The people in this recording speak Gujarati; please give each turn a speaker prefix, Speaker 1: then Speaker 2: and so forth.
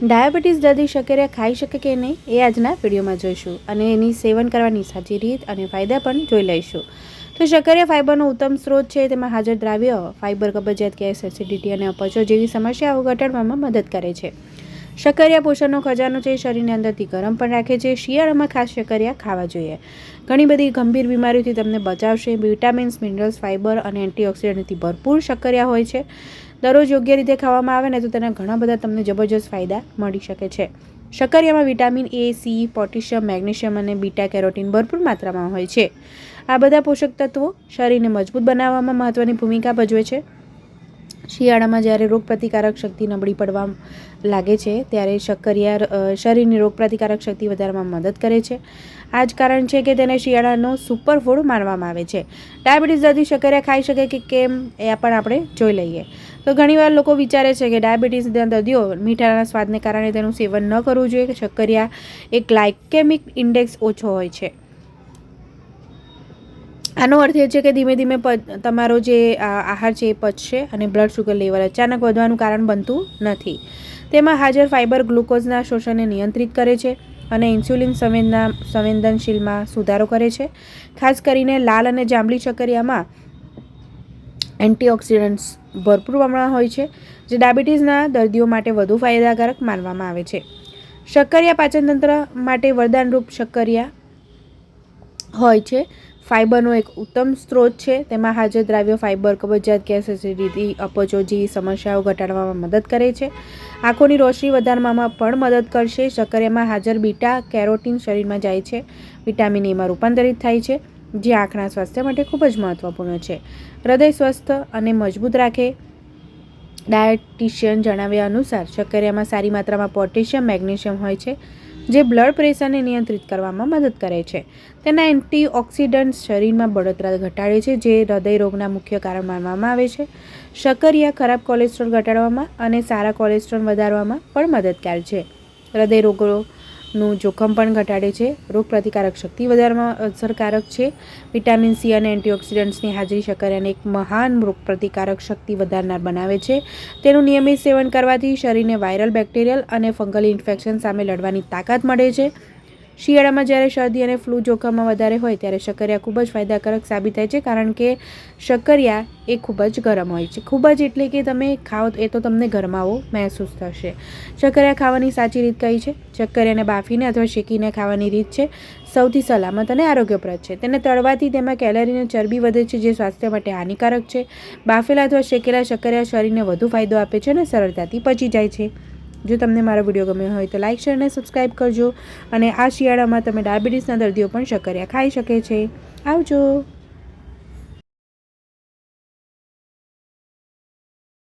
Speaker 1: ડાયાબિટીસ દર્દી શક્કરિયા ખાઈ શકે કે નહીં એ આજના વિડીયોમાં જોઈશું. અને એની સેવન કરવાની સાચી રીત અને ફાયદા પણ જોઈ લઈશું. તો શક્કરિયા ફાઇબરનો ઉત્તમ સ્ત્રોત છે, તેમાં હાજર દ્રાવ્ય ફાઇબર કબજિયાત ગેસ એસિડિટી અને અપચો જેવી સમસ્યાઓ ઘટાડવામાં મદદ કરે છે. શક્કરિયા પોષણનો ખજાનો છે, શરીરની અંદરથી ગરમ પણ રાખે છે, શિયાળામાં ખાસ શક્કરિયા ખાવા જોઈએ. ઘણી બધી ગંભીર બીમારીઓથી તમને બચાવશે. વિટામિન્સ, મિનરલ્સ ફાઇબર અને એન્ટીઓક્સિડન્ટથી ભરપૂર શક્કરિયા હોય છે. દરરોજ યોગ્ય રીતે ખાવામાં આવે ને તો તેના ઘણા બધા તમને જબરજસ્ત ફાયદા મળી શકે છે. શક્કરિયામાં vitamin A C potassium, magnesium અને બીટા કેરોટીન ભરપૂર માત્રામાં હોય છે. આ બધા પોષક તત્વો શરીરને મજબૂત બનાવવામાં મહત્ત્વની ભૂમિકા ભજવે છે. શિયાળામાં જ્યારે રોગપ્રતિકારક શક્તિ નબળી પડવા લાગે છે, ત્યારે શક્કરિયા શરીરની રોગપ્રતિકારક શક્તિ વધારવામાં મદદ કરે છે. આ જ કારણ છે કે તેને શિયાળાનો સુપર ફૂડ માનવામાં આવે છે. ડાયાબિટીસ દર્દી શક્કરિયા ખાઈ શકે કે કેમ, એ પણ આપણે જોઈ લઈએ. તો ઘણીવાર લોકો વિચારે છે કે ડાયાબિટીસના દર્દીઓ મીઠાના સ્વાદને કારણે તેનું સેવન ન કરવું જોઈએ, કે શક્કરિયા એ ગ્લાયકેમિક ઇન્ડેક્સ ઓછો હોય છે. આનો અર્થ એ છે કે ધીમે ધીમે તમારો જે આહાર છે એ પચશે અને બ્લડ શુગર લેવલ અચાનક વધવાનું કારણ બનતું નથી. તેમાં હાજર ફાઇબર ગ્લુકોઝના શોષણને નિયંત્રિત કરે છે અને ઇન્સ્યુલિન સંવેદના, સંવેદનશીલમાં સુધારો કરે છે. ખાસ કરીને લાલ અને જાંબલી શક્કરિયામાં એન્ટીઓક્સિડન્ટ્સ ભરપૂર પ્રમાણમાં હોય છે, જે ડાયાબિટીસના દર્દીઓ માટે વધુ ફાયદાકારક માનવામાં આવે છે. શક્કરિયા પાચનતંત્ર માટે વરદાનરૂપ શક્કરિયા હોય છે. ફાઇબરનો એક ઉત્તમ સ્ત્રોત છે. તેમાં હાજર દ્રાવ્યો ફાઇબર, કબજિયાત ગેસ, એસિડિટી અપચો જેવી સમસ્યાઓ ઘટાડવામાં મદદ કરે છે. આંખોની રોશની વધારવામાં પણ મદદ કરશે. શક્કરિયામાં હાજર બીટા કેરોટીન શરીરમાં જાય છે. વિટામિન એમાં રૂપાંતરિત થાય છે. જે આંખના સ્વાસ્થ્ય માટે ખૂબ જ મહત્ત્વપૂર્ણ છે. હૃદય સ્વસ્થ અને મજબૂત રાખે, ડાયટિશિયન જણાવ્યા અનુસાર શક્કરિયામાં સારી માત્રામાં પોટેશિયમ, મેગ્નેશિયમ હોય છે, જે બ્લડ પ્રેશરને નિયંત્રિત કરવામાં મદદ કરે છે. તેના એન્ટીઓક્સિડન્ટ્સ શરીરમાં બળતરા ઘટાડે છે, જે હૃદય રોગના મુખ્ય કારણ માનવામાં આવે છે. શક્કરિયા ખરાબ કોલેસ્ટ્રોલ ઘટાડવામાં અને સારા કોલેસ્ટ્રોલ વધારવામાં પણ મદદગાર છે. હૃદય રોગોનું જોખમ પણ ઘટાડે છે. રોગપ્રતિકારક શક્તિ વધારવામાં અસરકારક છે. વિટામિન સી અને એન્ટીઓક્સિડન્ટ્સની હાજરી શક્કરિયાને એક મહાન રોગપ્રતિકારક શક્તિ વધારનાર બનાવે છે. તેનું નિયમિત સેવન કરવાથી શરીરને વાયરલ બેક્ટેરિયલ અને ફંગલ ઇન્ફેક્શન સામે લડવાની તાકાત મળે છે. શિયાળામાં જ્યારે શરદી અને ફ્લૂ જોખમમાં વધારે હોય ત્યારે શક્કરિયા ખૂબ જ ફાયદાકારક સાબિત થાય છે, કારણ કે શક્કરિયા એ ખૂબ જ ગરમ હોય છે. ખૂબ જ એટલે કે તમે ખાઓ એ તો તમને ગરમાવો મહેસૂસ થશે. શક્કરિયા ખાવાની સાચી રીત કઈ છે? શક્કરિયાને બાફીને અથવા શેકીને ખાવાની રીત છે? સૌથી સલામત અને આરોગ્યપ્રદ છે. તેને તળવાથી તેમાં કેલરી અને ચરબી વધે છે, જે સ્વાસ્થ્ય માટે હાનિકારક છે. બાફેલા અથવા શેકેલા શક્કરિયા શરીરને વધુ ફાયદો આપે છે અને સરળતાથી પચી જાય છે. જો તમને મારો વીડિયો ગમ્યો હોય તો લાઇક શેર અને સબસ્ક્રાઈબ કરજો. અને આ શિયાળામાં તમે ડાયાબિટીસના દર્દીઓ પણ શક્કરિયા ખાઈ શકે છે. આવજો.